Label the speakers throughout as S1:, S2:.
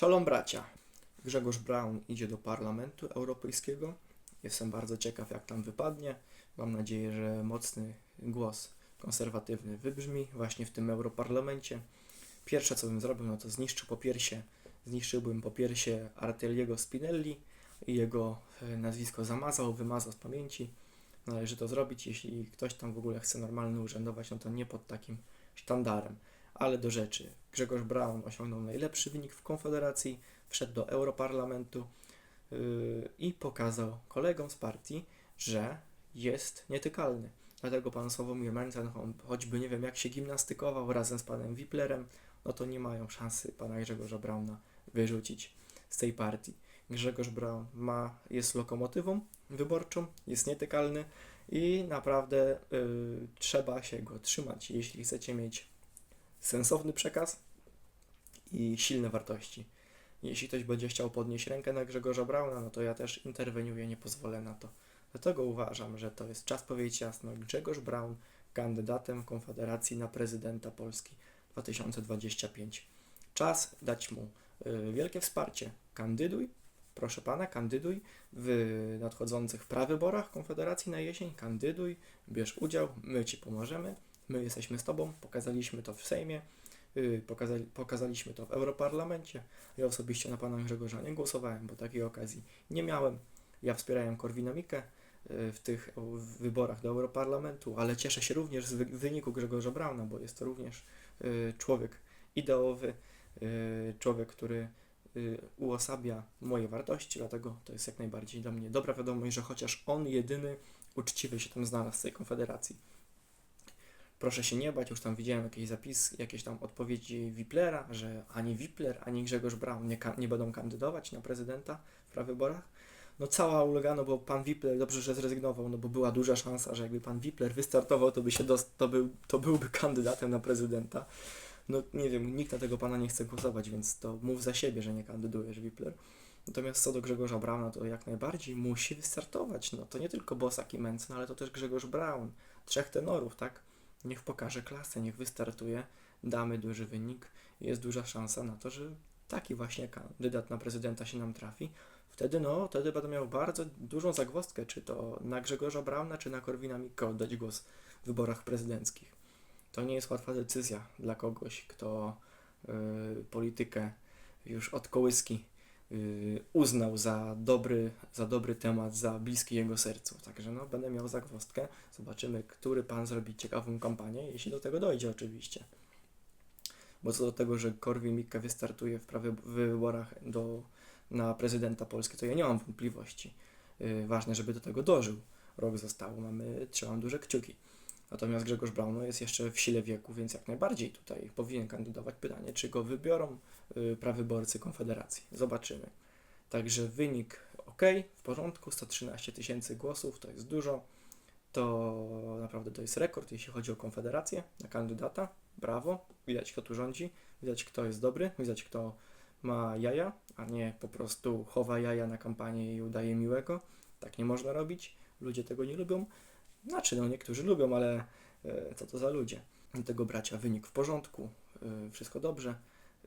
S1: Szalom bracia. Grzegorz Braun idzie do Parlamentu Europejskiego. Jestem bardzo ciekaw, jak tam wypadnie. Mam nadzieję, że mocny głos konserwatywny wybrzmi właśnie w tym Europarlamencie. Pierwsze, co bym zrobił, no to zniszczył popiersie, zniszczyłbym popiersie Arteliego Spinelli i jego e, nazwisko zamazał, wymazał z pamięci. Należy to zrobić, jeśli ktoś tam w ogóle chce normalnie urzędować, no to nie pod takim sztandarem. Ale do rzeczy. Grzegorz Braun osiągnął najlepszy wynik w Konfederacji, wszedł do Europarlamentu yy, i pokazał kolegom z partii, że jest nietykalny. Dlatego pan Sławomir Mencen, choćby nie wiem jak się gimnastykował razem z panem Wiplerem, no to nie mają szansy pana Grzegorza Brauna wyrzucić z tej partii. Grzegorz Braun ma, jest lokomotywą wyborczą, jest nietykalny i naprawdę yy, trzeba się go trzymać, jeśli chcecie mieć sensowny przekaz i silne wartości. Jeśli ktoś będzie chciał podnieść rękę na Grzegorza Brauna, no to ja też interweniuję, nie pozwolę na to. Dlatego uważam, że to jest czas powiedzieć jasno, Grzegorz Braun kandydatem Konfederacji na prezydenta Polski 2025. Czas dać mu y, wielkie wsparcie. Kandyduj, proszę pana, kandyduj w nadchodzących prawyborach Konfederacji na jesień, kandyduj, bierz udział, my ci pomożemy, my jesteśmy z tobą, pokazaliśmy to w Sejmie, y, pokazali, pokazaliśmy to w Europarlamencie. Ja osobiście na pana Grzegorza nie głosowałem, bo takiej okazji nie miałem. Ja wspierałem Korwina Mikke y, w tych wyborach do Europarlamentu, ale cieszę się również z wy- wyniku Grzegorza Brauna, bo jest to również y, człowiek ideowy, człowiek, który uosabia moje wartości, dlatego to jest jak najbardziej dla mnie dobra wiadomość, że chociaż on jedyny uczciwy się tam znalazł w tej konfederacji. Proszę się nie bać, już tam widziałem jakieś zapisy, jakieś tam odpowiedzi Wiplera, że ani Wipler, ani Grzegorz Braun nie, nie będą kandydować na prezydenta w prawyborach. No cała ulegano, bo pan Wipler dobrze, że zrezygnował, no bo była duża szansa, że jakby pan Wipler wystartował, to by się to, był, to byłby kandydatem na prezydenta. No nie wiem, nikt na tego pana nie chce głosować, więc to mów za siebie, że nie kandydujesz Wipler. Natomiast co do Grzegorza Brauna, to jak najbardziej musi wystartować. No to nie tylko Bosak i Mencen, ale to też Grzegorz Braun. Trzech tenorów, tak? Niech pokaże klasę, niech wystartuje, damy duży wynik. Jest duża szansa na to, że taki właśnie kandydat na prezydenta się nam trafi. Wtedy no, wtedy będę miał bardzo dużą zagwozdkę, czy to na Grzegorza Brauna, czy na Korwina Mikke oddać głos w wyborach prezydenckich. To nie jest łatwa decyzja dla kogoś, kto y, politykę już od kołyski uznał za dobry, za dobry temat, za bliski jego sercu. Także no, będę miał zagwozdkę. Zobaczymy, który pan zrobi ciekawą kampanię, jeśli do tego dojdzie oczywiście. Bo co do tego, że Korwin Mikke wystartuje w prawie wyborach do, na prezydenta Polski, to ja nie mam wątpliwości. Y, ważne, żeby do tego dożył. Rok został, mamy, trzymam duże kciuki. Natomiast Grzegorz Braun no, jest jeszcze w sile wieku, więc jak najbardziej tutaj powinien kandydować. Pytanie, czy go wybiorą y, prawyborcy Konfederacji. Zobaczymy. Także wynik ok, w porządku, 113 tysięcy głosów, to jest dużo. To naprawdę to jest rekord, jeśli chodzi o Konfederację na kandydata. Brawo, widać kto tu rządzi, widać kto jest dobry, widać kto ma jaja, a nie po prostu chowa jaja na kampanię i udaje miłego. Tak nie można robić, ludzie tego nie lubią. Znaczy, no niektórzy lubią, ale e, co to za ludzie. Dlatego bracia, wynik w porządku, e, wszystko dobrze.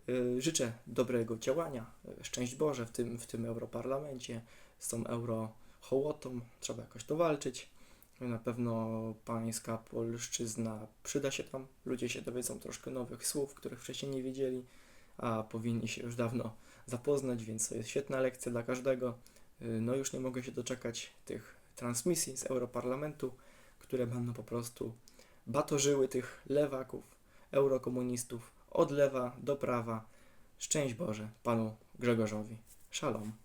S1: E, Życzę dobrego działania, szczęść Boże w tym, w tym Europarlamencie, z tą eurohołotą, trzeba jakoś to walczyć. Na pewno pańska polszczyzna przyda się tam, ludzie się dowiedzą troszkę nowych słów, których wcześniej nie wiedzieli, a powinni się już dawno zapoznać, więc to jest świetna lekcja dla każdego. No już nie mogę się doczekać tych transmisji z Europarlamentu, które będą po prostu batorzyły tych lewaków, eurokomunistów od lewa do prawa. Szczęść Boże panu Grzegorzowi. Szalom.